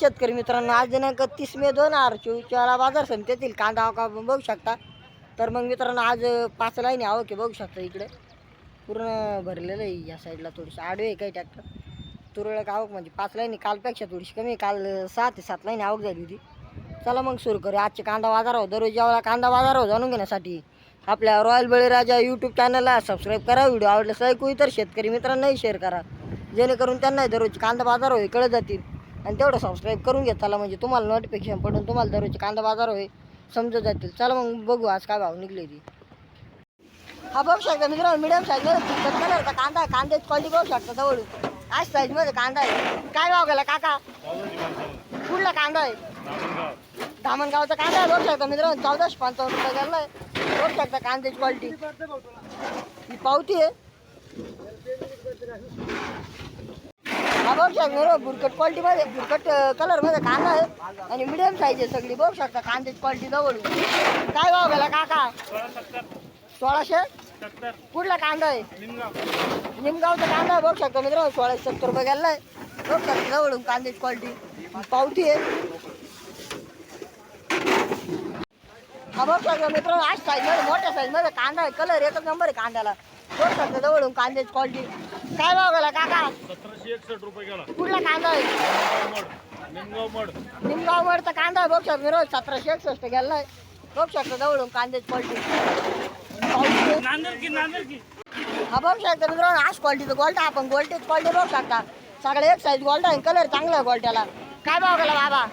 शेतकरी मित्रांनो आज दिनांक तीस मे दोन हजार चोवीसच्या बाजार समितीतील कांदा आवका बघू शकता. तर मग मित्रांनो आज पाच लाईन आवक आहे बघू शकता इकडे. पूर्ण भरलेलं आहे या साईडला थोडीशी आडवे आहे काही ट्रॅक्टर तुरळक आवक म्हणजे पाच लाईनी कालपेक्षा थोडीशी कमी आहे. काल सहा ते सात लाईन आवक झाली होती. चला मग सुरू करू आजचे कांदा बाजार हो दररोज जेव्हा कांदा बाजार हो जाणून घेण्यासाठी आपल्या रॉयल बळीराजा यूट्यूब चॅनलला सबस्क्राईब करा. व्हिडिओ आवडल्यास ऐकू इतर शेतकरी मित्रांनाही शेअर करा. जेणेकरून त्यांनाही दररोज कांदा बाजार हो कळत जातील. आणि तेवढं सबस्क्राईब करून घ्या. चला म्हणजे तुम्हाला नोटिफिकेशन पडून तुम्हाला दररोजचे कांदा बाजार होय समजत जातील. चला मग बघू आज काय भाव निघले ती. हा बघू शकता मित्रांनो मिडियम साईज फिक्कट कलरचा कांदा आहे कांद्याची क्वालिटी बघू शकता जवळ आज साईजमध्ये कांदा आहे. काय भाव गेला काका? कुठला कांदा आहे? धामणगावचा कांदा आहे बघू शकता मित्रांनो. चौदाशे पंचावन्न रुपये गेला आहे. बघू शकता कांद्याची क्वालिटी ही पावती आहे. बघू शकता बुरकट क्वालिटीमध्ये बुरकट कलरमध्ये कांदा आहे. आणि मिडियम साईज आहे सगळी. बघू शकता कांद्याची क्वालिटी जवळ काय भाव गेला काका? सोळाशे? कुठला कांदा आहे? निमगावचा कांदा आहे बघू शकता मित्र सोळाशे सत्तर रुपये गेला आहे बघू शकता जवळून कांद्याची क्वालिटी पावती आहे. हा बघू शकता मित्र आज साईजमध्ये मोठ्या साईजमध्ये कांदा आहे. कलर एकच नंबर आहे कांद्याला. बघू शकता जवळून कांद्याची क्वालिटी काय भाव गेला काका? सतराशे एकसष्ट रुपये गेला. कुठला कांदा आहे? मड निमगाव मड कांदा आहे बघू शकता मित्रांनो सतराशे एकसष्ट गेला आहे बघू शकता जवळून कांद्याची क्वालिटी. नांदेड की नांदेड की? हा बघू शकता मित्रांनो आज क्वालिटीचं गोल्टा आपण गोल्टेज क्वालिटी बघू शकता. सगळे एक साईज गोल्टा आहे कलर चांगला आहे गोल्ट्याला काय भाव गेला बाबा?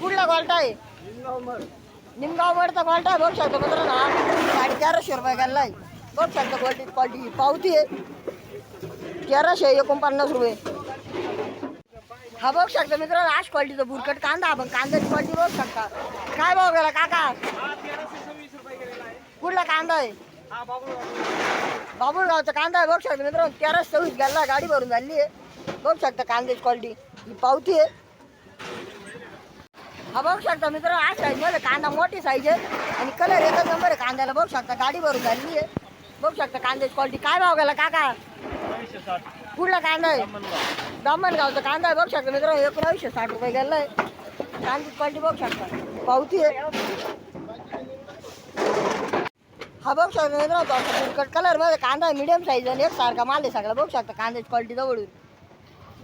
कुठला गोल्टा आहे? निमगाव वरचा गोल्टा आहे बघू शकता मित्रांनो हा साडे तेराशे रुपये गेला आहे बघू शकता गोल्टेज क्वालिटी पावती आहे. तेराशे एकोणपन्नास रुपये. हा बघू शकता मित्रांनो आज क्वालिटीचं बुरकट कांदा आपण कांद्याची क्वालिटी बघू शकता. काय भाव गेला काका? कुठला कांदा आहे? बाबुळगावचा कांदा आहे बघू शकता मित्रांनो तेराशे सव्वीस गेला गाडी भरून झाली आहे. बघू शकता कांद्याची क्वालिटी ही पावती आहे. हा बघू शकता मित्रांनो आज साईजमध्ये कांदा मोठी साईज आहे. आणि कलर एकच नंबर आहे कांद्याला बघू शकता गाडी भरून झाली आहे. बघू शकता कांद्याची क्वालिटी काय भाव गेला काका? साठ. कुठला कांदा आहे ब्राह्मणगाव ब्राह्मणगावचा कांदा आहे बघू शकता मित्रांनो एकोणावीसशे साठ रुपये गेला आहे. कांद्याची क्वालिटी बघू शकता. पावती आहे. हा बघू शकता मित्रांनो कलरमध्ये कांदा आहे मिडियम साईज आणि एक सारखा माल आहे सगळा. बघू शकता कांद्याची क्वालिटी जवळून.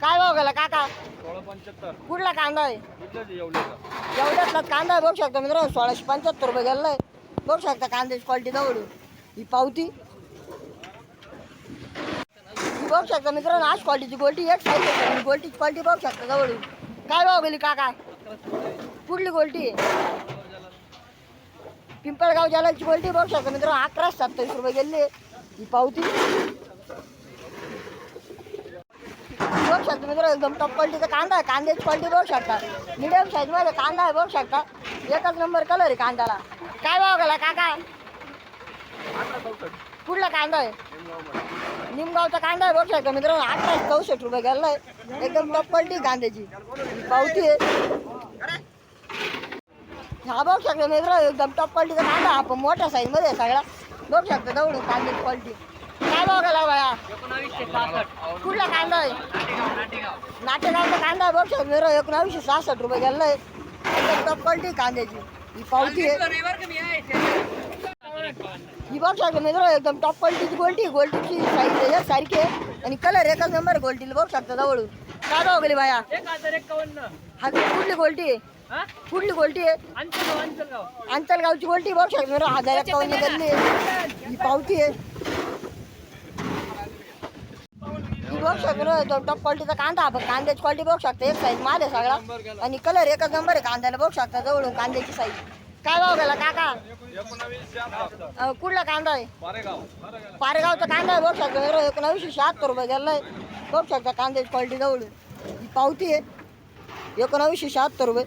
काय भाव गेला काका? सोळा पंच्याहत्तर. कुठला कांदा आहे? येवल्याचा एवढ्यातला कांदा आहे बघू शकता मित्रांनो सोळाशे पंच्याहत्तर रुपये गेला आहे. बघू शकता कांद्याची क्वालिटी जवळून. ही पावती बघू शकता मित्रांनो आज क्वालिटीची गोल्टी एक साईज आहे गोल्टीची क्वालिटी बघू शकता जवळून. काय भाव गेली काका? कुठली गोल्टी पिंपळगाव जालाची गोल्टी बघू शकता मित्रांनो अकरा सत्तावीस रुपये गेले. ही पावती. बघू शकता मित्रांनो एकदम टॉप क्वालिटीचा कांदा आहे. कांद्याची क्वालिटी बघू शकता. मिडियम साईजमध्ये कांदा आहे बघू शकता. एकच नंबर कलर आहे कांद्याला. काय भाव गेला काका? कुठला कांदा आहे? निमगावचा कांदा आहे बघू शकता मित्रांनो? अठरा चौसष्ट रुपये गेला. आहे एकदम टॉप क्वालिटी कांद्याची. पावती आहे. हा बघू शकता मित्रांनो एकदम टॉप क्वालिटीचा कांदा? आपण मोठ्या साईजमध्ये आहे सगळा बघू शकता जवळून कांद्याची क्वालिटी काय भाव गेला बाया कुठला कांदा आहे? नाटेगावचा कांदा आहे बघू शकता मित्रांनो एकोणावीसशे सहासष्ट रुपये गेला. आहे एकदम टॉप क्वालिटी कांद्याची. ही पावती आहे. ही बघू मित्रांनो एकदम टॉप क्वालिटीची गोल्टी गोल्टीची साईज आहे सारखी आहे आणि कलर एकच नंबर गोल्टीला बघू शकता जवळून काय भाव गेली बाया हा कुठली गोल्टी आहे हा कुठली गोल्टी आहे अंचलगाव अंचलगाव अंतरगावची गोल्टी बघू शकता मित्रांनो हजार एकावन्न गल्ली ही पावती आहे ही बघू शकता एकदम टॉप क्वालिटीचा कांदा आपण कांद्याची क्वालिटी बघू शकता एक साईज माल आहे सगळा आणि कलर एकच नंबर आहे कांद्याला बघू शकता जवळून कांद्याची साईज काय भाव गेला काका? कुठला कांदा आहे? पारेगावचा कांदा आहे बघू शकता एकोणावीसशे शहात्तर रुपये गेलाय. आहे बघू शकता कांद्याची क्वालिटी जवळ ही पावती आहे. एकोणावीसशे शहात्तर रुपये.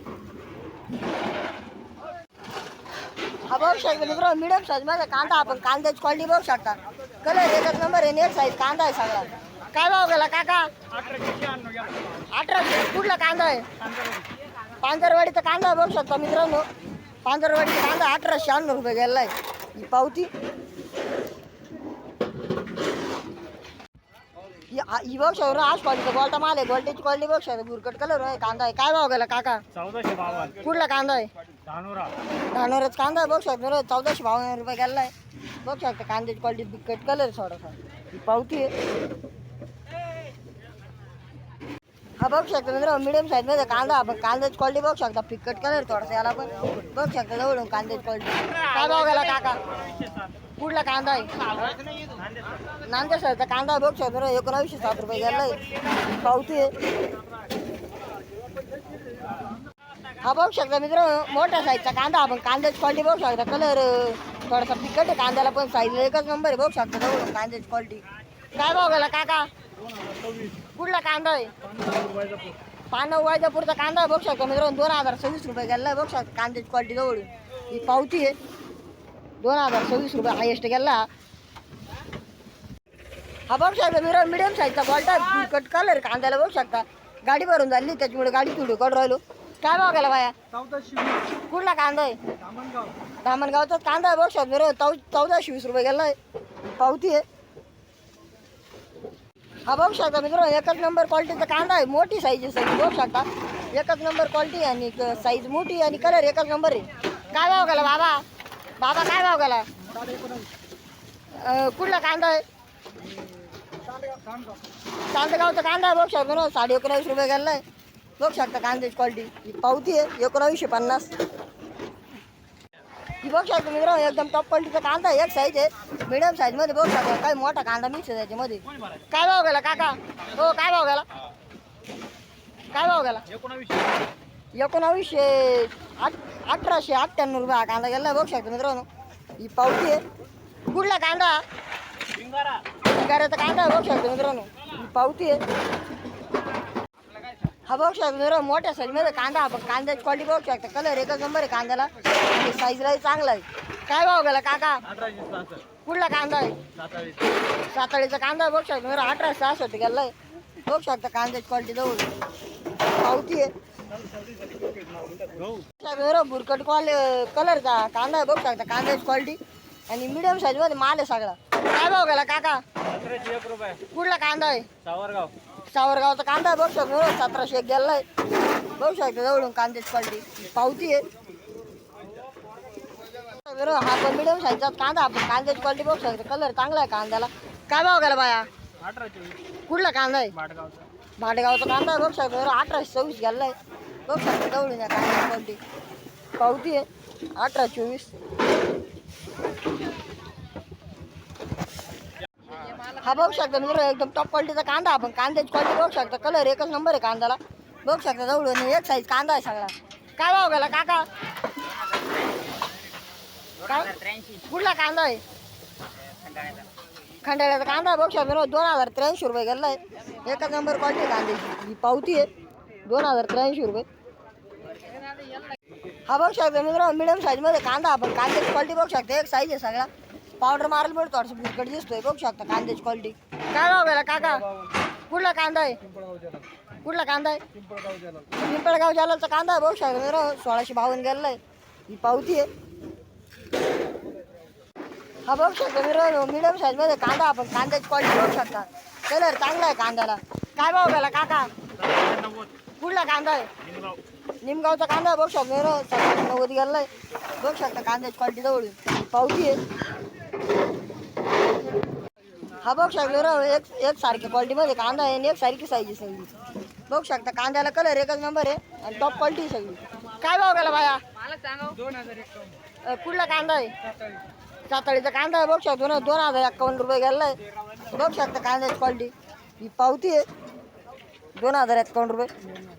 हा बघू शकता मित्र मिडियम साईज माझा कांदा आपण कांद्याची क्वालिटी बघू शकता. कलर एकच नंबर आहे नेट साईज कांदा आहे सगळा. काय भाव गेला काका? अठराशे. कुठला कांदा आहे? पांजरवाडीचा कांदा बघू शकता मित्रांनो. पांजरवाडीचा कांदा अठराशे शहाण्णव रुपये गेला आहे. ही पावती. ही बघ शकतो आज क्वालिटी गोल्टा माल आहे. गोल्टीची क्वालिटी बघ शकतो बुरकट कलर आहे. कांदा आहे. काय भाव गेला काका? चौदाशे बावन्न. कुठला कांदा आहे? धानोरा. धानोरच कांदा आहे. बघ चौदाशे बावन्न रुपये गेला आहे. बघ शकतो कांद्याची क्वालिटी बिकट कलर थोडासा ही पावती आहे. बघ शकता मित्र मिडियम साईजमध्ये कांदा आपण कांद्याची क्वालिटी बघ शकता. फिकट कलर थोडासा याला पण बघू शकता जवळून कांद्याची क्वालिटी काय भाव गेला काका? कुठला कांदा आहे? नांदेड सरचा कांदा बघू शकतो रे एकोणावीसशे सात रुपये गेलाय पावती आहे. हा बघू शकता मित्र मोठ्या साईजचा कांदा आपण कांद्याची क्वालिटी बघू शकता. कलर थोडासा फिकट आहे कांद्याला पण साईज एकच नंबर आहे बघू शकता जवळ कांद्याची क्वालिटी काय भाव गेला काका? कुठला कांदा आहे? पानव वायजापूरचा कांदा आहे बघू शकता मित्र दोन हजार सव्वीस रुपये गेला बघू शकता कांद्याची क्वालिटी जवळ ही पावती आहे. दोन हजार सव्वीस रुपये हायेस्ट गेला. हा बघू शकता मित्र मिडियम साईजचा बॉल्टा कट कलर कांद्याला बघू शकता. गाडी भरून झाली त्याच्यामुळे गाडी तुडू कट राहिलो. काय भाव गेला बाया? कुठला कांदा आहे? धामणगावचा कांदा आहे बघू शकतो मित्र चौ चौदाशे वीस रुपये गेलाय पावती आहे. हा बघू शकता मित्र एकच नंबर क्वालिटीचा कांदा आहे मोठी साईज आहे सगळी बघू शकता. एकच नंबर क्वालिटी आणि साईज मोठी आणि कलर एकच नंबर आहे. काय भाव गेला बाबा? बाबा काय भाव गेला? कुठला कांदा आहे? चांदगावचा कांदा आहे बघू शकतो ना साडे एकोणावीस रुपये गेलाय. बघू शकता कांद्याची क्वालिटी ही पावती आहे एकोणावीसशे पन्नास. बघ शकतो मित्र एकदम टॉप क्वालिटीचा कांदा आहे एक साईज आहे. मिडियम साईजमध्ये बघ शकतो काही मोठा कांदा मिक्स आहे त्याच्यामध्ये. काय भाव गेला काका? हो काय भाव गेला? काय भाव गेला? एकोणावीसशे आठ अठराशे अठ्ठ्याण्णव रुपये हा कांदा गेला बघ शकतो मित्रांनो ही पावती आहे. कुठला कांदा? शिंगाऱ्याचा कांदा आहे बघ शकतो मित्रांनो ही पावती आहे. हा बघ शकतो मोठ्या मोठ्या साईजमध्ये कांदा आपण कांद्याची क्वालिटी बघू शकता. कलर एकच नंबर आहे कांद्याला. आणि साईजलाही चांगला आहे. काय भाव गेला काका? कुठला कांदा आहे? साताळीचा कांदा बघू शकतो. मित्र अठरा सहासष्ट गेलाय. बघू शकता कांद्याची क्वालिटी जवळ. पावती आहे. गहू बुरकट क्वाल कलरचा कांदा आहे. बघू शकता कांद्याची क्वालिटी आणि मिडियम साईजमध्ये माल आहे सगळा. काय भाव गेला काका? कुठला कांदा आहे? सावरगाव. सावरगावचा कांदा आहे बघू शकतो सतराशे एक गेलाय बघू शकता जवळून कांद्याची क्वालिटी पावती आहे. हा पण मिडियम साईजचा कांदा. आपण कांद्याची क्वालिटी बघू शकतो. कलर चांगला आहे कांद्याला. काय भाव गेला बाया? कुठला कांदा आहे? भाटगावचा कांदा आहे बघू शकतो. अठराशे सव्वीस गेलाय बघू शकतो जवळून या कांद्याची क्वालिटी पावती आहे. अठरा चोवीस. हा बघू शकता मित्र एकदम टॉप क्वालिटीचा कांदा आपण कांद्याची क्वालिटी बघू शकता. कलर एकच नंबर आहे कांद्याला. बघू शकता जवळून एक साईज कांदा आहे सगळा. काय भाव गेला काका? काय? कुठला कांदा आहे? खंडाळ्याचा कांदा बघू शकता दोन हजार त्र्याऐंशी रुपये गेला आहे. एकच नंबर क्वालिटी कांद्याची. ही पावती आहे दोन हजार त्र्याऐंशी रुपये. हा बघू शकता मित्र मिडियम साईजमध्ये कांदा आपण कांद्याची क्वालिटी बघू शकता. एक साईज आहे सगळा. पावडर मारल पण थोडंसं बुरकट दिसतोय बघू शकता कांद्याची क्वालिटी काय भाव गेला काका? कुठला कांदा आहे? कुठला कांदा आहे? पिंपळगाव जालाचा कांदा आहे बघू शकता. मित्र सोळाशे बावन्न गेलाय ही पावती आहे. हा बघू शकता. मित्र मिडियम साईजमध्ये कांदा आपण कांद्याची क्वालिटी बघू शकता. कलर चांगला आहे कांद्याला. काय भाव गेला काका? कुठला कांदा आहे? निमगावचा कांदा आहे बघू शकता. मित्र सकाळी नव्वद गेलाय बघू शकता कांद्याची क्वालिटी जवळ पावती आहे. हा बघू शकता एक एक सारखी क्वालिटीमध्ये कांदा आहे आणि एक सारखी साईज आहे सगळी. बघू शकता कांद्याला कलर एकच नंबर आहे आणि टॉप क्वालिटी सगळी. काय भाव गेला बाया कुठला कांदा आहे? साताळीचा कांदा आहे बघू शकतो ना दोन हजार एक्कावन्न रुपये गेलाय. बघू शकता कांद्याची क्वालिटी ही पावती आहे. दोन हजार एक्कावन्न रुपये.